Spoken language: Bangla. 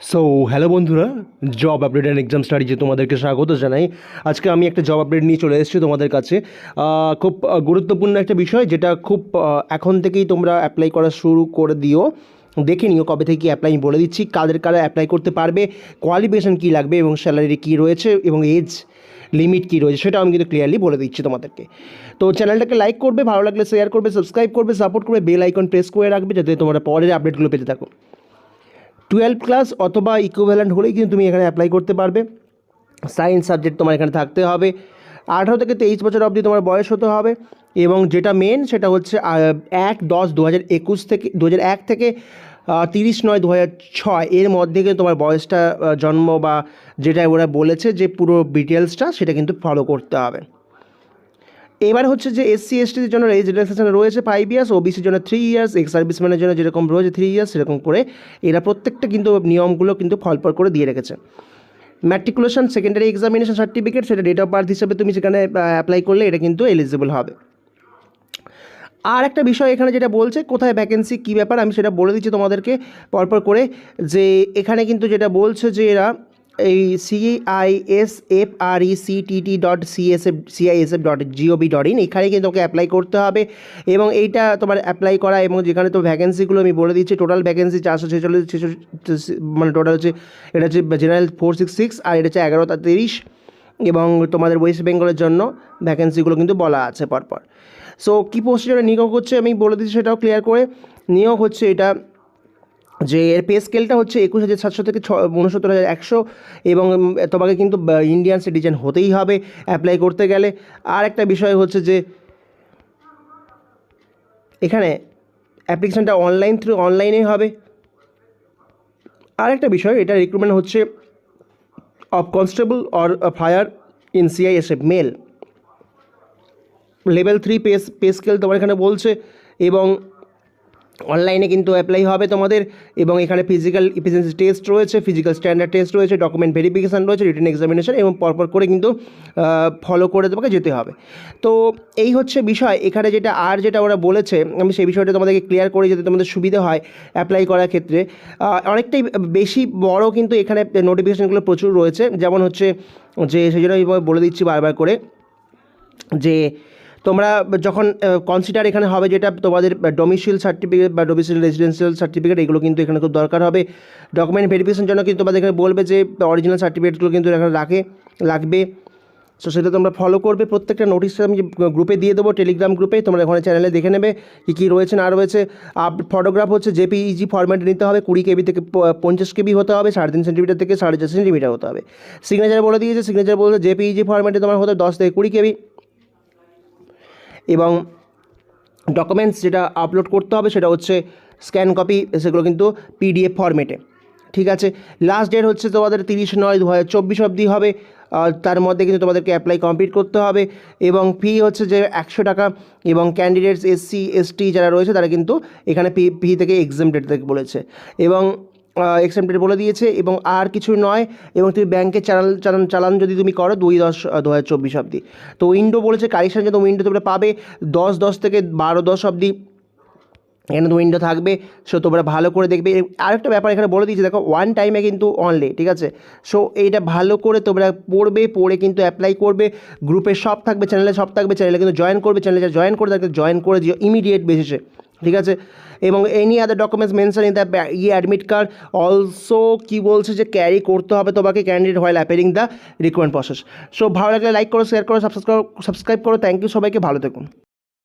সো হ্যালো বন্ধুরা জব আপডেট অ্যান্ড এক্সাম স্টাডিজে তোমাদেরকে স্বাগত জানাই। আজকে আমি একটা জব আপডেট নিয়ে চলে এসেছি তোমাদের কাছে। খুব গুরুত্বপূর্ণ একটা বিষয় যেটা খুব এখন থেকেই তোমরা অ্যাপ্লাই করা শুরু করে দিও। দেখে নিও কবে থেকে অ্যাপ্লাই বলে দিচ্ছি, কাদের কারা অ্যাপ্লাই করতে পারবে কোয়ালিফিকেশান কী লাগবে এবং স্যালারি কী রয়েছে এবং এজ লিমিট কী রয়েছে সেটা আমি কিন্তু ক্লিয়ারলি বলে দিচ্ছি তোমাদেরকে। তো চ্যানেলটাকে লাইক করবে, ভালো লাগলে শেয়ার করবে সাবস্ক্রাইব করবে সাপোর্ট করবে বেল আইকন প্রেস করে রাখবে যাতে তোমরা পরের আপডেটগুলো পেতে থাকো। টুয়েলভ ক্লাস অথবা ইকুইভ্যালেন্ট হলেই কিন্তু তুমি এখানে অ্যাপ্লাই করতে পারবে। সায়েন্স সাবজেক্ট তোমার এখানে থাকতে হবে। আঠারো থেকে তেইশ বছর অবধি তোমার বয়স হতে হবে এবং যেটা মেন সেটা হচ্ছে এক দশ দু হাজার একুশ থেকে দু হাজার এক থেকে তিরিশ নয় দু হাজার ছয় এর মধ্যে কিন্তু তোমার বয়সটা জন্ম বা যেটা ওরা বলেছে যে পুরো ডিটেলসটা সেটা কিন্তু ফলো করতে হবে। এবার হচ্ছে যে এসসি এসটির জন্য এজ রিল্যাক্সেশন রয়েছে ফাইভ ইয়ার্স ও ওবিসির জন্য থ্রি ইয়ার্স এক্স সার্ভিসম্যানের জন্য যেরকম রয়েছে থ্রি ইয়ার্স সেরকম করে এরা প্রত্যেকটা কিন্তু নিয়মগুলো কিন্তু ফলফল করে দিয়ে রেখেছে। ম্যাট্রিকুলেশন সেকেন্ডারি এক্সামিনেশন সার্টিফিকেট সেটা ডেট অফ বার্থ হিসেবে তুমি সেখানে অ্যাপ্লাই করলে এটা কিন্তু এলিজিবল হবে। আর একটা বিষয় এখানে যেটা বলছে, কোথায় ভ্যাকেন্সি কী ব্যাপার, আমি সেটা বলে দিচ্ছি তোমাদেরকে পরপর করে যে এখানে কিন্তু যেটা বলছে যে এরা এই CIS F R E CTT dot CSF CISF dot GOV dot in এখানে কিন্তু তোমাকে অ্যাপ্লাই করতে হবে। এবং এইটা তোমার অ্যাপ্লাই করা এবং যেখানে তো ভ্যাকেন্সিগুলো আমি বলে দিচ্ছি টোটাল ভ্যাকেন্সি চারশো ছেচল্লিশ মানে টোটাল হচ্ছে, এটা হচ্ছে জেনারেল ফোর সিক্স সিক্স আর এটা হচ্ছে এগারো তিরিশ। এবং তোমাদের ওয়েস্ট বেঙ্গলের জন্য ভ্যাকেন্সিগুলো কিন্তু বলা আছে পরপর। সো কী প্রসিজারে নিয়োগ হচ্ছে আমি বলে দিচ্ছি সেটাও ক্লিয়ার করে। নিয়োগ হচ্ছে এটা যে এর পে স্কেলটা হচ্ছে একুশ হাজার সাতশো থেকে ছ উনসত্তর হাজার একশো এবং তোমাকে কিন্তু ইন্ডিয়ান সিটিজেন হতেই হবে অ্যাপ্লাই করতে গেলে। আর একটা বিষয় হচ্ছে যে, এখানে অ্যাপ্লিকেশানটা অনলাইন থ্রু অনলাইনে হবে। আর একটা বিষয়, এটা রিক্রুটমেন্ট হচ্ছে of constable or fire in CISF male level three pay pay scale তোমার এখানে বলছে এবং অনলাইনে কিন্তু অ্যাপ্লাই হবে তোমাদের এবং এখানে ফিজিক্যাল ইফিসিয়েন্সি টেস্ট রয়েছে ফিজিক্যাল স্ট্যান্ডার্ড টেস্ট রয়েছে ডকুমেন্ট ভেরিফিকেশান রয়েছে রিটেন এক্সামিনেশন এবং পরপর করে কিন্তু ফলো করে তোমাকে যেতে হবে। তো এই হচ্ছে বিষয়। এখানে যেটা, আর যেটা ওরা বলেছে, আমি সেই বিষয়টা তোমাদেরকে ক্লিয়ার করে যাতে তোমাদের সুবিধা হয় অ্যাপ্লাই করার ক্ষেত্রে। অনেকটাই বেশি বড় কিন্তু এখানে নোটিফিকেশানগুলো প্রচুর রয়েছে। যেমন হচ্ছে যে, সেই জন্য বলে দিচ্ছি বারবার করে যে তোমরা যখন কনসিডার এখানে হবে যেটা তোমাদের ডোমিসিল সার্টিফিকেট বা ডোমিসিল রেজিডেন্সিয়াল সার্টিফিকেট এগুলো কিন্তু এখানে খুব দরকার হবে। ডকুমেন্ট ভেরিফিকেশন জন্য কিন্তু তোমাদের এখানে বলবে যে অরিজিনাল সার্টিফিকেটগুলো কিন্তু এখানে রাখে, লাগবে। সো সেটা তোমরা ফলো করবে। প্রত্যেকটা নোটিশ আমি গ্রুপে দিয়ে দেবো টেলিগ্রাম গ্রুপে তোমরা ওখানে চ্যানেলে দেখে নেবে কী কী রয়েছে, না রয়েছে। আপ ফটোগ্রাফ হচ্ছে জেপিইজি ফরম্যাটে নিতে হবে, কুড়ি কেবি থেকে পঞ্চাশ কেবি হতে হবে, সাড়ে তিন সেন্টিমিটার থেকে সাড়ে চার সেন্টিমিটার হতে হবে। সিগনেচার বলে দিয়েছে সিগনেচার বলতে জেপিইজি ফরম্যাটে তোমার হতে দশ থেকে কুড়ি কেবি। এবং ডকুমেন্টস যেটা আপলোড করতে হবে সেটা হচ্ছে স্ক্যান কপি সেগুলো কিন্তু পিডিএফ ফরম্যাটে ঠিক আছে? লাস্ট ডেট হচ্ছে তোমাদের তিরিশ নয় দু হাজার চব্বিশ অবধি হবে। তার মধ্যে কিন্তু তোমাদেরকে অ্যাপ্লাই কমপ্লিট করতে হবে এবং ফি হচ্ছে যে একশো টাকা এবং ক্যান্ডিডেটস এসসি এসটি যারা রয়েছে তারা কিন্তু এখানে পি ফি থেকে এক্সামটেড থেকে বলেছে। এবং এক্সামটেড বলে দিয়েছে এবং আর কিছু নয় এবং তুমি ব্যাংকে চালান চালান চালান যদি তুমি করো দুই দশ দু হাজার চব্বিশ অবধি। তো উইন্ডো বলেছে কারেকশান যত উইন্ডো তোমরা পাবে দশ দশ থেকে বারো, দশ অবধি। এখানে উইন্ডো থাকবে সো তোমরা ভালো করে দেখবে। আরেকটা ব্যাপার এখানে বলে দিয়েছি, দেখো ওয়ান টাইমে কিন্তু অনলি ঠিক আছে? সো এইটা ভালো করে তোমরা পড়বে, পড়ে কিন্তু অ্যাপ্লাই করবে। গ্রুপে সব থাকবে চ্যানেলে সব থাকবে চ্যানেলে কিন্তু জয়েন করবে চ্যানেলে জয়েন করে থাকবে জয়েন করে দিও ইমিডিয়েট বেসিসে ঠিক আছে? এবং any other documents mention in the e admit card also কী বলছে যে ক্যারি করতে হবে তোমাকে candidate while appearing the recruitment process so ভালো লাগলে লাইক করো শেয়ার করো সাবস্ক্রাইব সাবস্ক্রাইব করো। থ্যাংক ইউ সবাইকে, ভালো থাকুন।